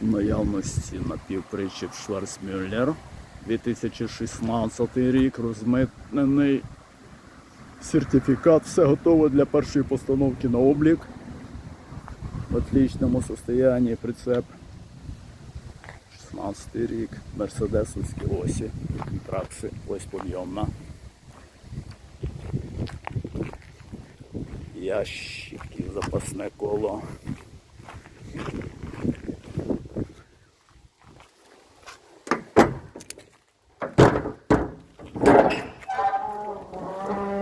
в наявності напівпричіп Шварцмюллер 2016 рік, розмитнений сертифікат, все готово для першої постановки на облік. В отличному состоянии прицеп. 16 рік, мерседесовські осі, тракси, ось подйомна. Ящики, запасне коло.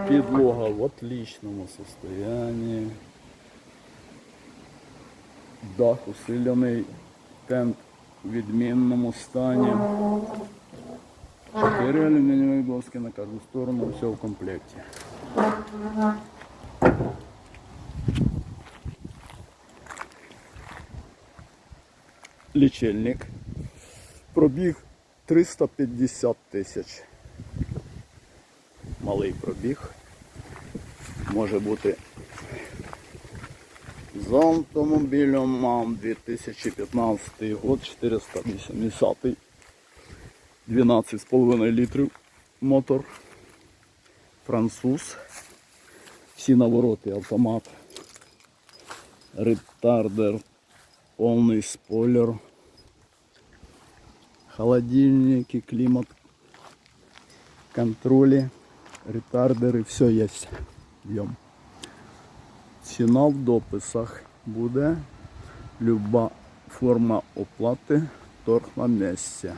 Підлога в отличному состоянии. Дах усилений, тент в відмінному стані. Чотири алюмінієві доски на кожну сторону, все в комплекті. Лічильник. Пробіг 350 тисяч. Малий пробіг. Може бути з автомобілем мам 2015 год 480 12,5 літрів мотор. Француз. Всі навороти автомат. Ретардер, повний спойлер. Холодильники, клімат, контролі, ретардери, все є. Йом. Ціна в дописах буде. Люба форма оплати торг на місці.